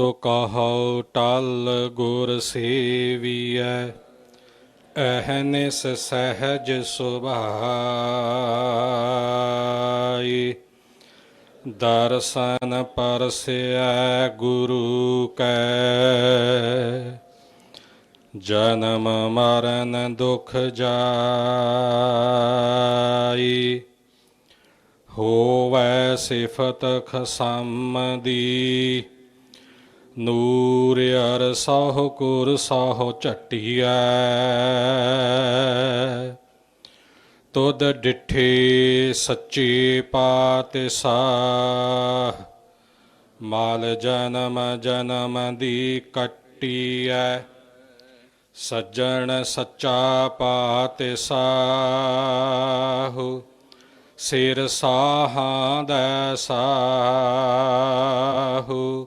ਸੋ ਕਹਉ ਟਲ ਗੁਰ ਸੇਵੀਐ ਅਹਨਿਸ ਸਹਿਜ ਸੁਭਾਈ। ਦਰਸ਼ਨ ਪਰਸਿਐ ਗੁਰੂ ਕੈ, ਜਨਮ ਮਰਨ ਦੁਖ ਜਾਈ। ਹੋਵੈ ਸਿਫਤ ਖਸਮ ਦੀ ਨੂਰ ਅਰ ਸਹੁ ਕੁਰ ਸਹੁ ਝਟਿਐ। ਤੁਧ ਡਿਠੇ ਸੱਚੇ ਪਾਤਸ਼ਾਹ। ਮਾਲ ਜਨਮ ਜਨਮ ਦੀ ਕੱਟੀਐ। ਸੱਜਣ ਸੱਚਾ ਪਾਤ ਪਾਤਸ਼ਾਹ। ਸਿਰ ਸਾਹਾਂ ਦਾ ਸਾਹੂ।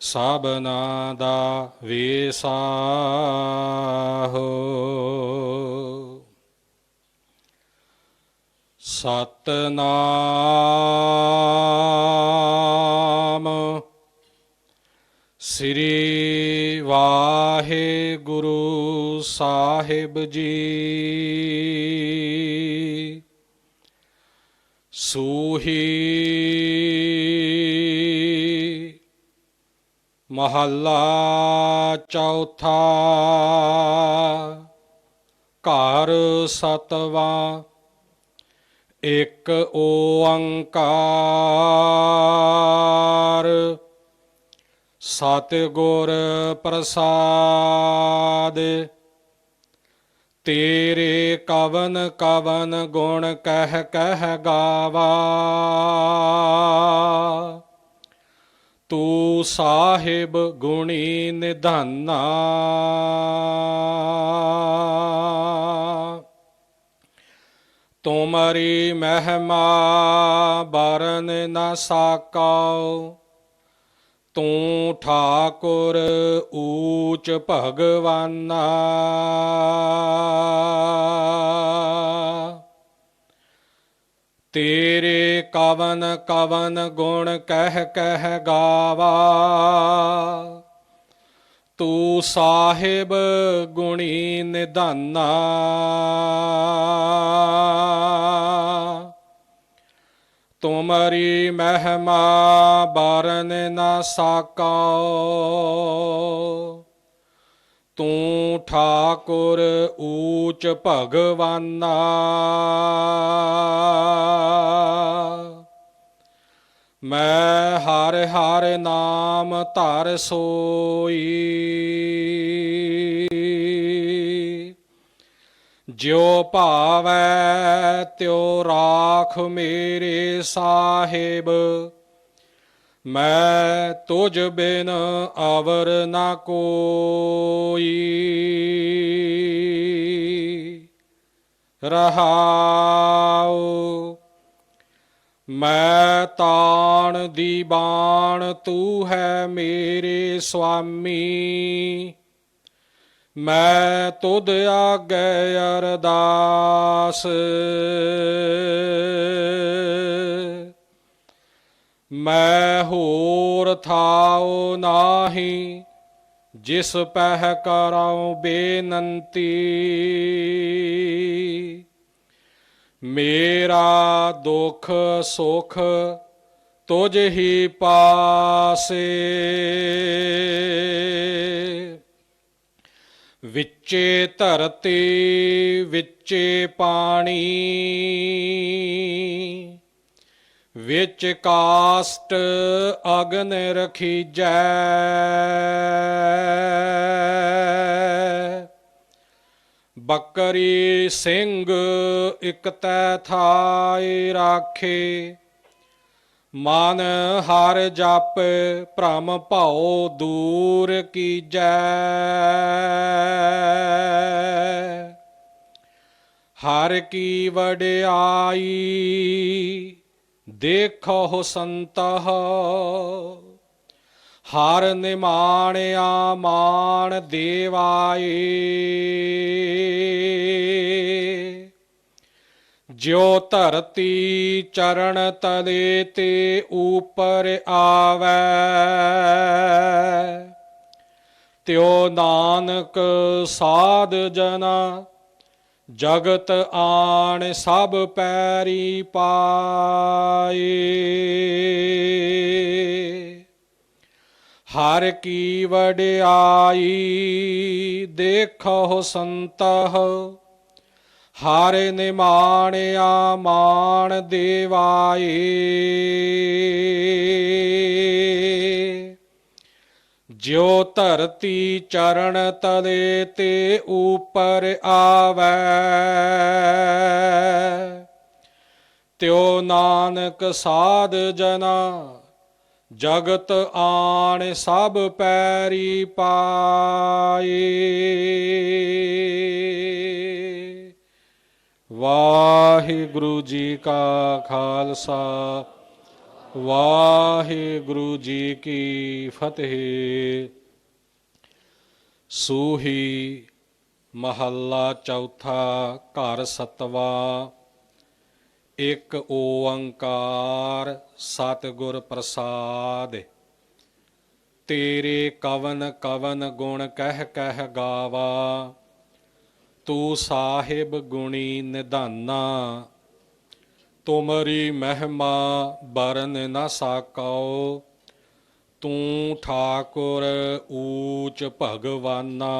ਸਭਨਾ ਦਾ ਵੇਸਾਹੋ। ਸਤਨਾਮ ਸ੍ਰੀ ਵਾਹਿਗੁਰੂ ਸਾਹਿਬ ਜੀ। ਸੂਹੀ ਮਹੱਲਾ ਚੌਥਾ। ਘਰ ਸਤਵਾ, ਇੱਕ ਓੰਕਾਰ। ਸਤਿਗੁਰ ਪ੍ਰਸਾਦ, ਤੇਰੇ ਕਵਨ ਕਵਨ ਗੁਣ ਕਹਿ ਕਹਿ ਗਾਵਾ। ਤੂੰ ਸਾਹਿਬ ਗੁਣੀ ਨਿਧਾਨਾ। ਤੁਮਰੀ ਮਹਿਮਾ ਬਰਨ ਨਾ ਸਾਕਾਉ। ਤੂੰ ਠਾਕੁਰ ਊਚ ਭਗਵਾਨਾ। ਤੇਰੇ ਕਵਨ ਕਵਨ ਗੁਣ ਕਹਿ ਕਹਿ ਗਾਵਾ। ਤੂੰ ਸਾਹਿਬ ਗੁਣੀ ਨਿਧਾਨਾ। ਤੁਮਰੀ ਮਹਿਮਾ ਬਰਨ ਨਾ ਸਾਕਾਉ ਤੂੰ ਠਾਕੁਰ ਊਚ ਭਗਵਾਨਾ। ਮੈਂ ਹਰ ਹਰ ਨਾਮ ਧਰ ਸੋਈ। ਜਿਉ ਭਾਵੈ ਤਿਉ ਰਾਖ ਮੇਰੇ ਸਾਹਿਬ। ਮੈਂ ਤੁਝ ਬਿਨ ਆਵਰ ਨਾ ਕੋਈ। ਰਹਾਉ, ਮੈਂ ਤਾਣ ਦੀ ਬਾਣ ਤੂੰ ਹੈ ਮੇਰੇ ਸੁਆਮੀ। ਮੈਂ ਤੁਧ ਆਗੇ ਅਰਦਾਸ। ਮੈਂ ਹੋਰ ਥਾਉ ਨਾਹੀ, ਜਿਸ ਪਹਿ ਕਰਾਉ ਬੇਨੰਤੀ। ਮੇਰਾ ਦੁਖ ਸੁਖ ਤੁਝ ਹੀ ਪਾਸੇ। ਵਿੱਚੇ ਧਰਤੀ, ਵਿੱਚੇ ਪਾਣੀ। ਵਿੱਚ ਕਾਸ਼ਟ ਅਗਨ ਰਖੀਜੈ। ਬੱਕਰੀ ਸਿੰਘ ਇਕ ਤੈ ਥਾਈ ਰਾਖੇ। ਮਨ ਹਰ ਜਪ ਭ੍ਰਮ ਭਾਉ ਦੂਰ ਕੀ ਜੈ ਹਰ ਕੀ ਵਡਿਆਈ ਦੇਖੋ ਸੰਤਹ, ਹਰ ਨਿਮਾਣਿਆ ਮਾਣ ਦੇਵਾਏ। ਜਿਉ ਧਰਤੀ ਚਰਨ ਤਲੇ ਤੇ ਉਪਰ ਆਵੈ, ਤਿਉ ਨਾਨਕ ਸਾਧ ਜਨਾ ਜਗਤ ਆਣ ਸਭ ਪੈਰੀ ਪਾਏ। ਹਰ ਕੀ ਵਡਿਆਈ ਦੇਖੋ ਸੰਤਹ ਹਰ ਨਿਮਾਣਿਆ ਮਾਣ ਦੇਵਾਏ। ਜਿਉ ਧਰਤੀ ਚਰਨ ਤਲੇ ਤੇ ਉਪਰ ਆਵੈ। ਤਿਉ ਨਾਨਕ ਸਾਧ ਜਨਾ, ਜਗਤ ਆਣ ਸਭ ਪੈਰੀ ਪਾਏ। ਵਾਹਿਗੁਰੂ ਜੀ ਕਾ ਖਾਲਸਾ ਵਾਹਿਗੁਰੂ ਜੀ ਕੀ ਫਤਿਹ। ਸੂਹੀ ਮਹੱਲਾ ਚੌਥਾ ਘਰ ਸਤਵਾ। ਇੱਕ ਓੰਕਾਰ ਸਤਿਗੁਰ ਪ੍ਰਸਾਦ। ਤੇਰੇ ਕਵਨ ਕਵਨ ਗੁਣ ਕਹਿ ਕਹਿ ਗਾਵਾ। ਤੂੰ ਸਾਹਿਬ ਗੁਣੀ ਨਿਧਾਨਾ। ਤੁਮਰੀ ਮਹਿਮਾ ਬਰਨ ਨਾ ਸਾਕਉ ਤੂੰ ਠਾਕੁਰ ਊਚ ਭਗਵਾਨਾ।